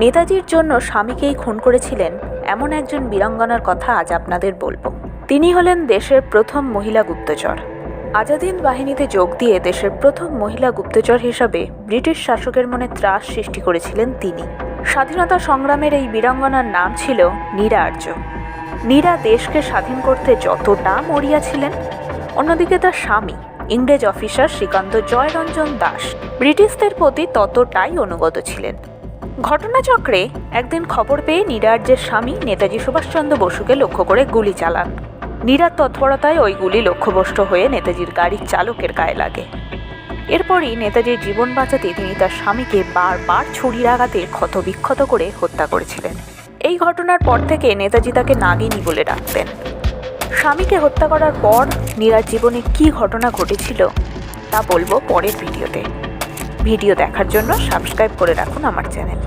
নেতাজির জন্য স্বামীকেই খুন করেছিলেন এমন একজন বীরাঙ্গনার কথা আজ আপনাদের বলব। তিনি হলেন দেশের প্রথম মহিলা গুপ্তচর। আজাদিন বাহিনীতে যোগ দিয়ে দেশের প্রথম মহিলা গুপ্তচর হিসাবে ব্রিটিশ শাসকের মনে ত্রাস সৃষ্টি করেছিলেন তিনি। স্বাধীনতা সংগ্রামের এই বীরাঙ্গনার নাম ছিল নীরা আর্য। নীরা দেশকে স্বাধীন করতে যতটা মরিয়াছিলেন অন্যদিকে তার স্বামী, ইংরেজ অফিসার শ্রীকান্ত জয়রঞ্জন দাস, ব্রিটিশদের প্রতি ততটাই অনুগত ছিলেন। ঘটনাচক্রে একদিন খবর পেয়ে নীরার্যের স্বামী নেতাজি সুভাষচন্দ্র বসুকে লক্ষ্য করে গুলি চালান। নীরার তৎপরতায় ওই গুলি লক্ষ্যভ্রষ্ট হয়ে নেতাজির গাড়ির চালকের গায়ে লাগে। এরপরই নেতাজির জীবন বাঁচাতে তিনি তার স্বামীকে বারবার ছুরির আঘাতে ক্ষতবিক্ষত করে হত্যা করেছিলেন। এই ঘটনার পর থেকে নেতাজি তাকে নাগিনী বলে ডাকতেন। স্বামীকে হত্যা করার পর নীরার জীবনে কী ঘটনা ঘটেছিল তা বলব পরের ভিডিওতে। ভিডিও দেখার জন্য সাবস্ক্রাইব করে রাখুন আমার চ্যানেল।